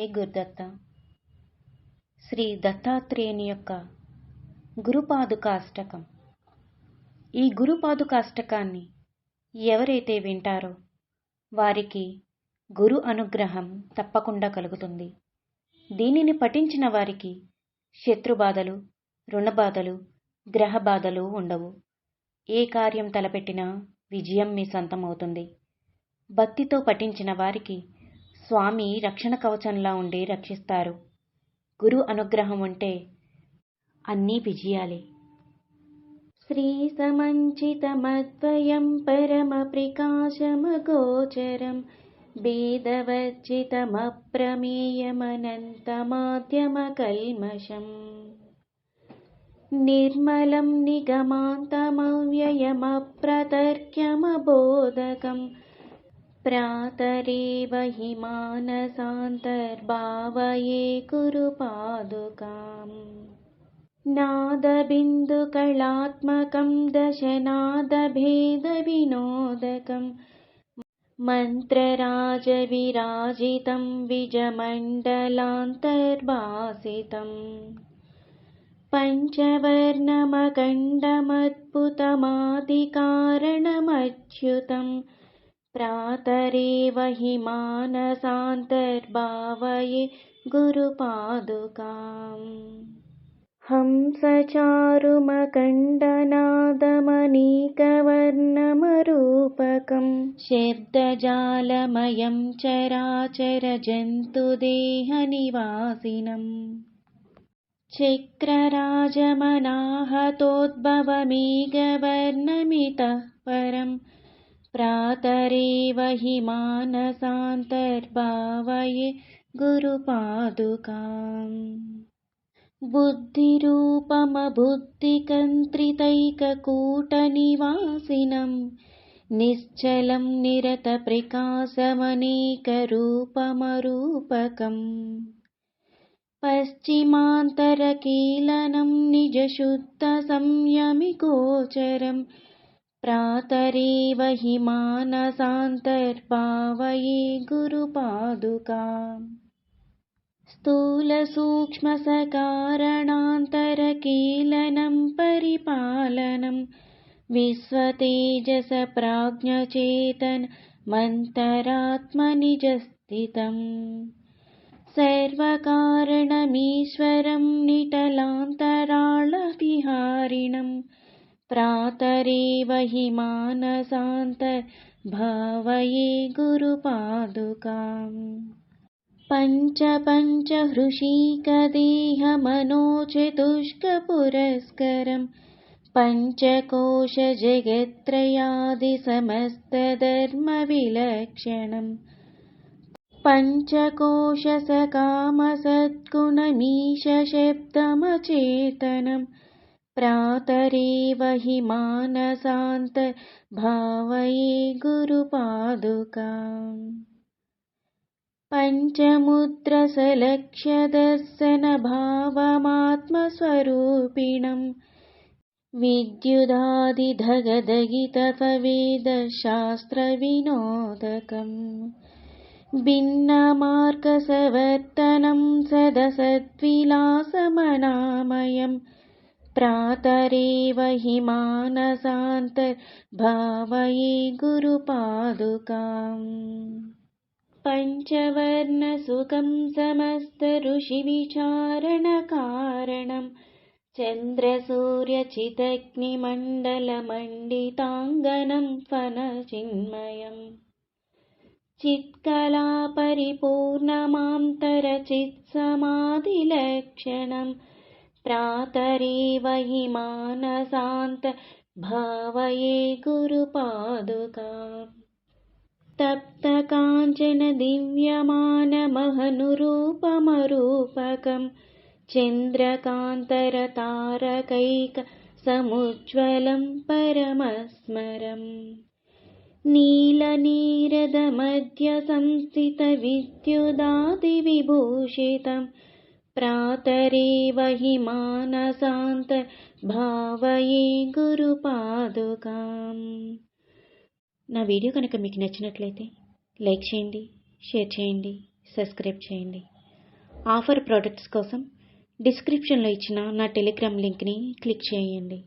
ఏ గురుదత్త? శ్రీ దత్తాత్రేయుని యొక్క గురుపాదుకాష్టకం. ఈ గురుపాదుకాష్టకాన్ని ఎవరైతే వింటారో వారికి గురు అనుగ్రహం తప్పకుండా కలుగుతుంది. దీనిని పఠించిన వారికి శత్రుబాధలు రుణబాధలు గ్రహ బాధలు ఉండవు. ఏ కార్యం తలపెట్టినా విజయం మీ సొంతమవుతుంది. భక్తితో పఠించిన వారికి స్వామి రక్షణ కవచంలా ఉండి రక్షిస్తారు గురు అనుగ్రహం ఉంటే అన్నీ విజయాలే श्रीसमञ्चितमद्वयं परमप्रकाशमगोचरं वेदवर्जितमप्रमेयमनन्तमाद्यमकल्मषम् निर्मलं निगमान्तमव्ययमप्रतर्क्यमबोधकं प्रातरेव हि मानसान्तर्भावये कुरुपादुकाम्। नादबिन्दुकलात्मकं दशनादभेदविनोदकं मन्त्रराजविराजितं विजमण्डलान्तर्भासितम्। पञ्चवर्णमकण्डमद्भुतमादिकारणमच्युतं प्रातरेव हि मानसान्तर्भावये गुरुपादुकाम्। हंसचारुमकण्डनादमनीकवर्णमरूपकं शब्दजालमयं चराचरजन्तुदेहनिवासिनम्। चक्रराजमनाहतोद्भवमेघवर्णमितः परं प्रातरेव हि मानसान्तर्भावये गुरुपादुकाम्। बुद्धिरूपमबुद्धिकन्त्रितैककूटनिवासिनं निश्चलं निरतप्रकाशमनेकरूपमरूपकम् पश्चिमान्तरकीलनं निजशुद्धसंयमिगोचरं प्रातरेव हि मानसान्तर्भावये गुरुपादुकाम् स्थूलसूक्ष्मसकाರಣान्तरकीलनं परिपालनं विश्वतेजसप्राज्ञचेतनमन्तरात्मनिजस्थितम् सर्वकारणमीश्वरं निटलान्तराळविहारिणं प्रातरेव हि मानसान्तर्भावये गुरुपादुकाम् पञ्चपञ्चहृषीकदेहमनोचतुष्कपुरस्करं पञ्चकोशजगत्त्रयादिसमस्तधर्मविलक्षणं पञ्चकोशसकामसद्गुणमीशशब्दमचेतनं प्रातरेव हि मानसान्तर्भावये गुरुपादुकाम् पञ्चमुद्रसलक्ष्यदर्शनभावमात्मस्वरूपिणं विद्युदादिधगधगितपवेदशास्त्रविनोदकम् भिन्नमार्गसवर्तनं सदसद्विलासमनामयं प्रातरेव हि मानसान्तर्भावये गुरुपादुकाम्। पञ्चवर्णसुखं समस्तऋषिविचारणकारणं चन्द्रसूर्यचिदग्निमण्डलमण्डिताङ्गनं फनचिन्मयम्। चित्कलापरिपूर्णमान्तरचित्समाधिलक्षणं प्रातरेव हि मानसान्तर्भावये गुरुपादुकाम् तप्तकाञ्चनदिव्यमानमहनुरूपमरूपकं चन्द्रकान्तरतारकैकसमुज्ज्वलं परमस्मरम्। नीलनीरदमध्यसंस्थितविद्युदादिविभूषितं प्रातरेव हि मानसान्तर्भावये गुरुपादुकाम् నా వీడియో కనుక మీకు నచ్చినట్లయితే లైక్ చేయండి షేర్ చేయండి సబ్స్క్రైబ్ చేయండి ఆఫర్ ప్రోడక్ట్స్ కోసం డిస్క్రిప్షన్లో ఇచ్చిన నా టెలిగ్రామ్ లింక్ని క్లిక్ చేయండి